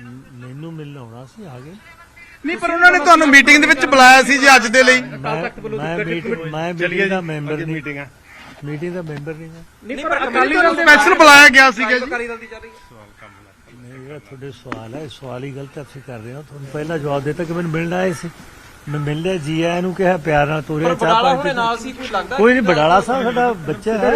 ਮੈਨੂੰ ਮਿਲਣ ਆਉਣਾ ਸੀ ਆ ਗਏ ਨਹੀਂ ਪਰ ਉਹਨਾਂ ਨੇ ਤੁਹਾਨੂੰ ਮੀਟਿੰਗ ਦੇ ਵਿੱਚ ਬੁਲਾਇਆ ਸੀ ਜੀ ਅੱਜ ਦੇ ਲਈ। ਮੈਂ ਮੈਂ ਮੀਟਿੰਗ ਮੈਂ ਮੀਟਿੰਗ ਦਾ ਮੈਂਬਰ ਨਹੀਂ। ਮੀਟਿੰਗ ਆ ਮੀਟਿੰਗ ਦਾ ਮੈਂਬਰ ਨਹੀਂ ਮੈਂ ਨਹੀਂ ਪਰ ਅਕਾਲੀ ਦਲ ਦੇ ਸਪੈਸ਼ਲ ਬੁਲਾਇਆ ਗਿਆ ਸੀਗਾ ਜੀ। ਅਕਾਲੀ ਦਲ ਦੀ ਚੱਲ ਰਹੀ ਨਹੀਂ, ਜਿਹੜਾ ਤੁਹਾਡੇ ਸਵਾਲ ਹੈ। ਸਵਾਲ ਹੀ ਗਲਤ ਤੁਸੀਂ ਕਰ ਰਹੇ ਹੋ। ਤੁਹਾਨੂੰ ਪਹਿਲਾਂ ਜਵਾਬ ਦਿੱਤਾ ਕਿ ਮੈਨੂੰ ਮਿਲਣ ਆਏ ਸੀ। ਮੈਂ ਮਿਲ ਲਿਆ ਜੀ ਆਇਆਂ ਨੂੰ ਕਿਹਾ ਪਿਆਰ ਨਾਲ ਤੋਰਿਆ ਚਾਹ ਬਡਾਲਾ ਪਾਣੀ ਹੁਣੇ ਪੀਤੀ। ਨਾਲ ਸੀ ਕੋਈ ਲੱਗਦਾ ਕੋਈ ਨਹੀਂ ਬਡਾਲਾ ਸਾਹਿਬ ਸਾਡਾ ਬੱਚਾ ਹੈ।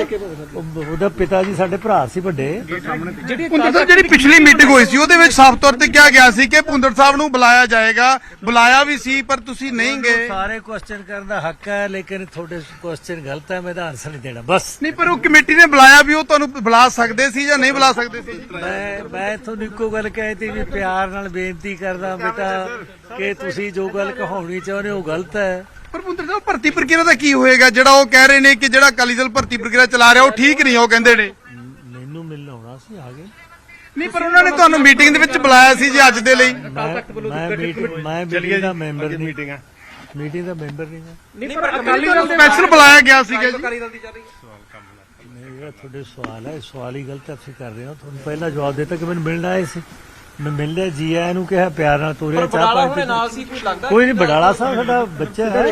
ਉਹ- ਉਹਦਾ ਪਿਤਾ ਜੀ ਸਾਡੇ ਭਰਾ ਸੀ ਵੱਡੇ। ਜਿਹੜੀ ਪੁੰਦਰ ਸਾਹਿਬ ਜਿਹੜੀ ਪਿਛਲੀ ਮੀਟਿੰਗ ਹੋਈ ਸੀ ਉਹਦੇ ਵਿੱਚ ਸਾਫ਼ ਤੌਰ ਤੇ ਕਿਹਾ ਗਿਆ ਸੀ ਕਿ ਪੁੰਦਰ ਸਾਹਿਬ ਨੂੰ ਬੁਲਾਇਆ ਜਾਏਗਾ। ਬੁਲਾਇਆ ਵੀ ਸੀ ਪਰ ਤੁਸੀਂ ਨਹੀਂ ਗਏ। ਸਾਰੇ ਕੁਐਸਚਨ ਕਰਨ ਦਾ ਹੱਕ ਹੈ ਲੇਕਿਨ ਤੁਹਾਡੇ ਕੁਐਸਚਨ ਗਲਤ ਹੈ ਮੈਂ ਇਹਦਾ ਆਨਸਰ ਨਹੀਂ ਦੇਣਾ ਬਸ। ਨਹੀਂ ਪਰ ਉਹ ਕਮੇਟੀ ਨੇ ਬੁਲਾਇਆ ਵੀ ਉਹ ਤੁਹਾਨੂੰ ਬੁਲਾ ਸਕਦੇ ਸੀ ਜਾਂ ਨਹੀਂ ਬੁਲਾ ਸਕਦੇ ਸੀ? ਮੈਂ ਮੈਂ ਤੁਹਾਨੂੰ ਇੱਕੋ ਗੱਲ ਕਹੀ ਤੀ ਵੀ ਪਿਆਰ ਨਾਲ ਬੇਨਤੀ ਕਰਦਾ ਬੇਟਾ ਕਿ ਤੁਸੀਂ ਜੋ ਗੱਲ ਕਹਾਉਣੀ ਚਾਹੁੰਦੇ ਹੋ ਗਲਤ ਹੈ। ਪਰ ਪੁੰਦਰ ਸਾਹਿਬ ਭਰਤੀ ਪ੍ਰਕਿਰਿਆ ਦਾ ਕੀ ਹੋਏਗਾ? ਜਿਹੜਾ ਉਹ ਕਹਿ ਰਹੇ ਨੇ ਕਿ ਜਿਹੜਾ ਅਕਾਲੀ ਦਲ ਭਰਤੀ ਪ੍ਰਕਿਰਿਆ ਚਲਾ ਰਿਹਾ ਉਹ ਠੀਕ ਨਹੀਂ ਉਹ ਕਹਿੰਦੇ ਨੇ। ਮੈਨੂੰ ਮਿਲਣ ਆਉਣਾ ਸੀ ਆ ਗਏ ਨਹੀਂ ਪਰ ਉਹਨਾਂ ਨੇ ਤੁਹਾਨੂੰ ਮੀਟਿੰਗ ਦੇ ਵਿੱਚ ਬੁਲਾਇਆ ਸੀ ਜੀ ਅੱਜ ਦੇ ਲਈ। ਮੈਂ ਮੈਂ ਮੀਟਿੰਗ ਮੈਂ ਮੀਟਿੰਗ ਦਾ ਮੈਂਬਰ ਨਹੀਂ। ਮੀਟਿੰਗ। ਦਾ ਮੈਂਬਰ ਨਹੀਂ ਮੈਂ। ਨਹੀਂ ਪਰ ਅਕਾਲੀ ਦਲ ਦੇ ਸਪੈਸ਼ਲ ਬੁਲਾਇਆ ਗਿਆ ਸੀਗਾ ਜੀ। ਅਕਾਲੀ ਦਲ ਦੀ ਚੱਲ ਰਹੀ ਨਹੀਂ, ਜਿਹੜਾ ਤੁਹਾਡੇ ਸਵਾਲ ਹੈ ਇਹ ਸਵਾਲ ਹੀ ਗਲਤ ਤੁਸੀਂ ਕਰ ਰਹੇ ਹੋ। ਤੁਹਾਨੂੰ ਪਹਿਲਾਂ ਜਵਾਬ ਦਿੱਤਾ ਕਿ ਮੈਨੂੰ ਮਿਲਣ ਆਏ ਸੀ। ਮੈਂ ਮਿਲ ਲਿਆ ਜੀ ਆਇਆਂ ਨੂੰ ਕਿਹਾ ਪਿਆਰ ਨਾਲ ਤੋਰਿਆ ਚਾਹ ਬਡਾਲਾ ਪਾਣੀ ਹੁਣੇ ਪੀਤੀ। ਨਾਲ ਸੀ ਕੋਈ ਲੱਗਦਾ? ਕੋਈ ਨਹੀਂ ਬਡਾਲਾ ਸਾਹਿਬ ਸਾਡਾ ਬੱਚਾ ਹੈ।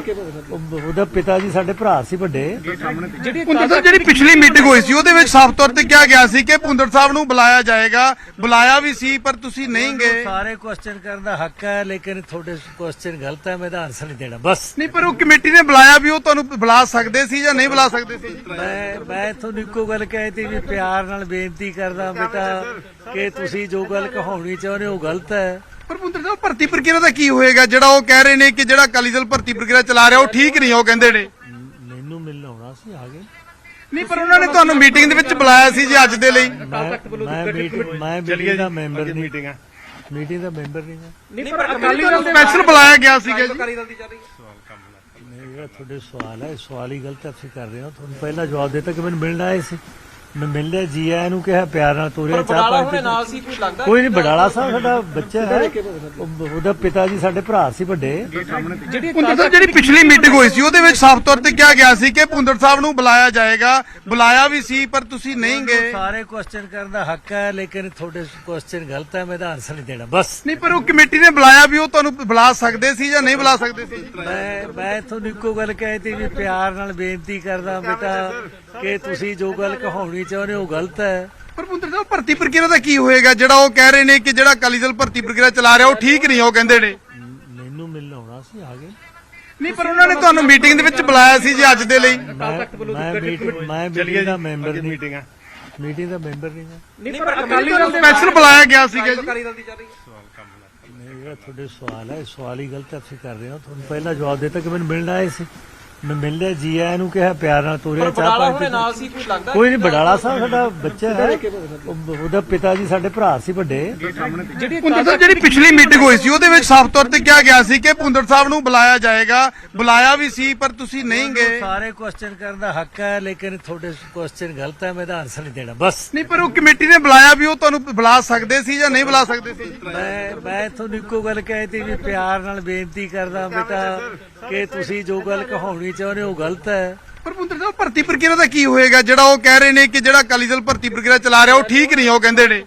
ਉਹ- ਉਹਦਾ ਪਿਤਾ ਜੀ ਸਾਡੇ ਭਰਾ ਸੀ ਵੱਡੇ। ਜਿਹੜੀ ਪੁੰਦਰ ਸਾਹਿਬ ਜਿਹੜੀ ਪਿਛਲੀ ਮੀਟਿੰਗ ਹੋਈ ਸੀ ਉਹਦੇ ਵਿੱਚ ਸਾਫ਼ ਤੌਰ ਤੇ ਕਿਹਾ ਗਿਆ ਸੀ ਕਿ ਪੁੰਦਰ ਸਾਹਿਬ ਨੂੰ ਬੁਲਾਇਆ ਜਾਏਗਾ। ਬੁਲਾਇਆ ਵੀ ਸੀ ਪਰ ਤੁਸੀਂ ਨਹੀਂ ਗਏ। ਸਾਰੇ ਕੁਐਸਚਨ ਕਰਨ ਦਾ ਹੱਕ ਹੈ ਲੇਕਿਨ ਤੁਹਾਡੇ ਕੁਐਸਚਨ ਗਲਤ ਹੈ ਮੈਂ ਇਹਦਾ ਆਨਸਰ ਨਹੀਂ ਦੇਣਾ ਬਸ। ਨਹੀਂ ਪਰ ਉਹ ਕਮੇਟੀ ਨੇ ਬੁਲਾਇਆ ਵੀ ਉਹ ਤੁਹਾਨੂੰ ਬੁਲਾ ਸਕਦੇ ਸੀ ਜਾਂ ਨਹੀਂ ਬੁਲਾ ਸਕਦੇ ਸੀ? ਮੈਂ ਮੈਂ ਤੁਹਾਨੂੰ ਇੱਕੋ ਗੱਲ ਕਹੀ ਤੀ ਵੀ ਪਿਆਰ ਨਾਲ ਬੇਨਤੀ ਕਰਦਾ ਬੇਟਾ ਕਿ ਤੁਸੀਂ ਜੋ ਗੱਲ ਕਹਾਉਣੀ ਚਾਹੁੰਦੇ ਹੋ ਗਲਤ ਹੈ। ਪਰ ਪੁੰਦਰ ਸਾਹਿਬ ਭਰਤੀ ਪ੍ਰਕਿਰਿਆ ਦਾ ਕੀ ਹੋਏਗਾ? ਜਿਹੜਾ ਉਹ ਕਹਿ ਰਹੇ ਨੇ ਕਿ ਜਿਹੜਾ ਅਕਾਲੀ ਦਲ ਭਰਤੀ ਪ੍ਰਕਿਰਿਆ ਚਲਾ ਰਿਹਾ ਉਹ ਠੀਕ ਨਹੀਂ ਉਹ ਕਹਿੰਦੇ ਨੇ। ਮੈਨੂੰ ਮਿਲਣ ਆਉਣਾ ਸੀ ਆ ਗਏ ਨਹੀਂ ਪਰ ਉਹਨਾਂ ਨੇ ਤੁਹਾਨੂੰ ਮੀਟਿੰਗ ਦੇ ਵਿੱਚ ਬੁਲਾਇਆ ਸੀ ਜੀ ਅੱਜ ਦੇ ਲਈ। ਮੈਂ ਮੈਂ ਮੀਟਿੰਗ ਮੈਂ ਮੀਟਿੰਗ ਦਾ ਮੈਂਬਰ ਨਹੀਂ। ਮੀਟਿੰਗ ਆ। ਮੀਟਿੰਗ ਦਾ ਮੈਂਬਰ ਨਹੀਂ ਮੈਂ ਨਹੀਂ ਪਰ ਅਕਾਲੀ ਦਲ ਦੇ ਸਪੈਸ਼ਲ ਬੁਲਾਇਆ ਗਿਆ ਸੀਗਾ ਜੀ। ਅਕਾਲੀ ਦਲ ਦੀ ਚੱਲ ਰਹੀ ਨਹੀਂ, ਜਿਹੜਾ ਤੁਹਾਡੇ ਸਵਾਲ ਹੈ ਸਵਾਲ ਹੀ ਗਲਤ ਤੁਸੀਂ ਕਰ ਰਹੇ ਹੋ। ਤੁਹਾਨੂੰ ਪਹਿਲਾਂ ਜਵਾਬ ਦਿੱਤਾ ਕਿ ਮੈਨੂੰ ਮਿਲਣ ਆਏ ਸੀ। ਮੈਂ ਮਿਲ ਲਿਆ ਜੀ ਆਇਆਂ ਨੂੰ ਕਿਹਾ ਪਿਆਰ ਨਾਲ ਤੋਰਿਆ ਚਾਹ ਬਡਾਲਾ ਪਾਣੀ ਹੁਣੇ ਪੀਤੀ। ਨਾਲ ਸੀ ਕੋਈ ਲੱਗਦਾ ਕੋਈ ਨਹੀਂ ਬਡਾਲਾ ਸਾਹਿਬ ਸਾਡਾ ਬੱਚਾ ਹੈ। ਉਹ- ਉਹਦਾ ਪਿਤਾ ਜੀ ਸਾਡੇ ਭਰਾ ਸੀ ਵੱਡੇ। ਜਿਹੜੀ ਪੁੰਦਰ ਸਾਹਿਬ ਜਿਹੜੀ ਪਿਛਲੀ ਮੀਟਿੰਗ ਹੋਈ ਸੀ ਉਹਦੇ ਵਿੱਚ ਸਾਫ਼ ਤੌਰ ਤੇ ਕਿਹਾ ਗਿਆ ਸੀ ਕਿ ਪੁੰਦਰ ਸਾਹਿਬ ਨੂੰ ਬੁਲਾਇਆ ਜਾਏਗਾ। ਬੁਲਾਇਆ ਵੀ ਸੀ ਪਰ ਤੁਸੀਂ ਨਹੀਂ ਗਏ। ਸਾਰੇ ਕੁਐਸਚਨ ਕਰਨ ਦਾ ਹੱਕ ਹੈ ਲੇਕਿਨ ਤੁਹਾਡੇ ਕੁਐਸਚਨ ਗਲਤ ਹੈ ਮੈਂ ਇਹਦਾ ਆਨਸਰ ਨਹੀਂ ਦੇਣਾ ਬਸ। ਨਹੀਂ ਪਰ ਉਹ ਕਮੇਟੀ ਨੇ ਬੁਲਾਇਆ ਵੀ ਉਹ ਤੁਹਾਨੂੰ ਬੁਲਾ ਸਕਦੇ ਸੀ ਜਾਂ ਨਹੀਂ ਬੁਲਾ ਸਕਦੇ ਸੀ? ਮੈਂ ਮੈਂ ਤੁਹਾਨੂੰ ਇੱਕੋ ਗੱਲ ਕਹੀ ਤੀ ਵੀ ਪਿਆਰ ਨਾਲ ਬੇਨਤੀ ਕਰਦਾ ਬੇਟਾ। ਕਿ ਤੁਸੀਂ ਜੋ ਗੱਲ ਕਹਾਉਣੀ ਚਾਹੁੰਦੇ ਹੋ ਗਲਤ ਹੈ। ਪਰ ਪੁੰਦਰ ਸਾਹਿਬ ਭਰਤੀ ਪ੍ਰਕਿਰਿਆ ਦਾ ਕੀ ਹੋਏਗਾ? ਜਿਹੜਾ ਉਹ ਕਹਿ ਰਹੇ ਨੇ ਕਿ ਜਿਹੜਾ ਅਕਾਲੀ ਦਲ ਭਰਤੀ ਪ੍ਰਕਿਰਿਆ ਚਲਾ ਰਿਹਾ ਉਹ ਠੀਕ ਨਹੀਂ ਉਹ ਕਹਿੰਦੇ ਨੇ। ਮੈਨੂੰ ਮਿਲਣ ਆਉਣਾ ਸੀ ਆ ਗਏ ਨਹੀਂ ਪਰ ਉਹਨਾਂ ਨੇ ਤੁਹਾਨੂੰ ਮੀਟਿੰਗ ਦੇ ਵਿੱਚ ਬੁਲਾਇਆ ਸੀ ਜੀ ਅੱਜ ਦੇ ਲਈ। ਮੈਂ ਮੈਂ ਮੀਟਿੰਗ ਦਾ ਮੈਂਬਰ ਨਹੀਂ। ਮੀਟਿੰਗ ਆ ਮੀਟਿੰਗ ਦਾ ਮੈਂਬਰ ਨਹੀਂ ਮੈਂ ਨਹੀਂ ਪਰ ਅਕਾਲੀ ਦਲ ਸਪੈਸ਼ਲ ਬੁਲਾਇਆ ਗਿਆ ਸੀਗਾ ਜੀ। ਅਕਾਲੀ ਦਲ ਦੀ ਚੱਲ ਰਹੀ ਨਹੀਂ, ਜਿਹੜਾ ਤੁਹਾਡੇ ਸਵਾਲ ਹੈ ਸਵਾਲ ਹੀ ਗਲਤ ਤੁਸੀਂ ਕਰ ਰਹੇ ਹੋ। ਤੁਹਾਨੂੰ ਪਹਿਲਾਂ ਜਵਾਬ ਦਿੱਤਾ ਕਿ ਮੈਨੂੰ ਮਿਲਣ ਆਏ ਸੀ। ਮੈਂ ਮਿਲ ਲਿਆ ਜੀ ਆਇਆਂ ਨੂੰ ਕਿਹਾ ਪਿਆਰ ਨਾਲ ਤੋਰਿਆ ਚਾਹ ਪਾਣੀ ਹੁਣੇ ਪੀਤੀ। ਨਾਲ ਸੀ ਕੋਈ ਲੱਗਦਾ ਕੋਈ ਨਹੀਂ ਬਡਾਲਾ ਸਾਹਿਬ ਸਾਡਾ ਬੱਚਾ ਹੈ। ਉਹ- ਉਹਦਾ ਪਿਤਾ ਜੀ ਸਾਡੇ ਭਰਾ ਸੀ ਵੱਡੇ। ਜਿਹੜੀ ਪੁੰਦਰ ਸਾਹਿਬ ਜਿਹੜੀ ਪਿਛਲੀ ਮੀਟਿੰਗ ਹੋਈ ਸੀ ਉਹਦੇ ਵਿੱਚ ਸਾਫ਼ ਤੌਰ ਤੇ ਕਿਹਾ ਗਿਆ ਸੀ ਕਿ ਪੁੰਦਰ ਸਾਹਿਬ ਨੂੰ ਬੁਲਾਇਆ ਜਾਏਗਾ। ਬੁਲਾਇਆ ਵੀ ਸੀ ਪਰ ਤੁਸੀਂ ਨਹੀਂ ਗਏ। ਸਾਰੇ ਕੁਐਸਚਨ ਕਰਨ ਦਾ ਹੱਕ ਹੈ ਲੇਕਿਨ ਤੁਹਾਡੇ ਕੁਐਸਚਨ ਗਲਤ ਹੈ ਮੈਂ ਇਹਦਾ ਆਨਸਰ ਨਹੀਂ ਦੇਣਾ ਬਸ। ਨਹੀਂ ਪਰ ਉਹ ਕਮੇਟੀ ਨੇ ਬੁਲਾਇਆ ਵੀ ਉਹ ਤੁਹਾਨੂੰ ਬੁਲਾ ਸਕਦੇ ਸੀ ਜਾਂ ਨਹੀਂ ਬੁਲਾ ਸਕਦੇ ਸੀ? ਮੈਂ ਮੈਂ ਤੁਹਾਨੂੰ ਇੱਕੋ ਗੱਲ ਕਹੀ ਤੀ ਵੀ ਪਿਆਰ ਨਾਲ ਬੇਨਤੀ ਕਰਦਾ ਬੇਟਾ। ਕਿ ਤੁਸੀਂ ਜੋ ਗੱਲ ਕਹਾਉਣੀ ਚਾਹੁੰਦੇ ਹੋ ਗਲਤ ਹੈ। ਪਰ ਸਾਹਿਬ, ਭਰਤੀ ਪ੍ਰਕਿਰਿਆ ਦਾ ਕੀ ਹੋਏਗਾ? ਜਿਹੜਾ ਉਹ ਕਹਿ ਰਹੇ ਨੇ ਕਿ ਜਿਹੜਾ ਅਕਾਲੀ ਦਲ ਭਰਤੀ ਪ੍ਰਕਿਰਿਆ ਚਲਾ ਰਿਹਾ, ਉਹ ਠੀਕ ਨਹੀਂ, ਉਹ ਕਹਿੰਦੇ ਨੇ।